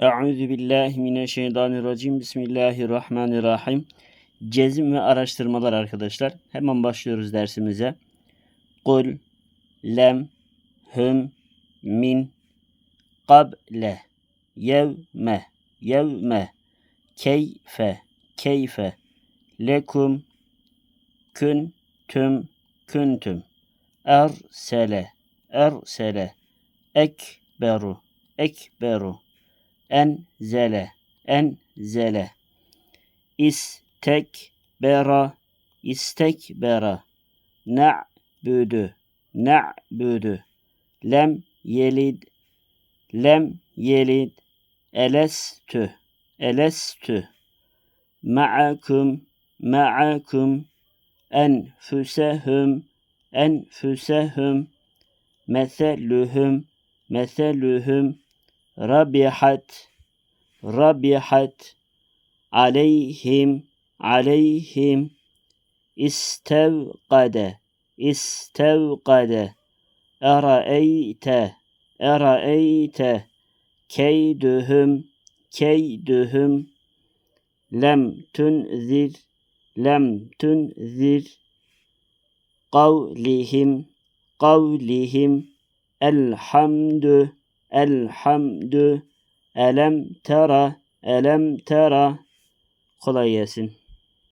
Euzu billahi mineşşeytanirracim. Bismillahirrahmanirrahim. Cezim ve araştırmalar arkadaşlar. Hemen başlıyoruz dersimize. Kul, lem, hüm, min, kable, yevme, yevme, keyfe, keyfe, lekum, küntüm, küntüm, ersele, ersele, ekberu, ekberu, enzele, enzele, istekbera, istekbera, na'budu, na'budu, lem yelid, lem yelid, elestü, elestü, ma'akum, ma'akum, enfusehum, enfusehum, meselühüm, meselühüm, rabihat, rabihat, aleyhim, aleyhim, istevkade, istevkade, eraeyte, eraeyte, keydühüm, keydühüm, lem tunzir, lem tunzir, kavlihim, kavlihim, elhamdü, elhamdü, elem tera, elem tera, kolay gelsin.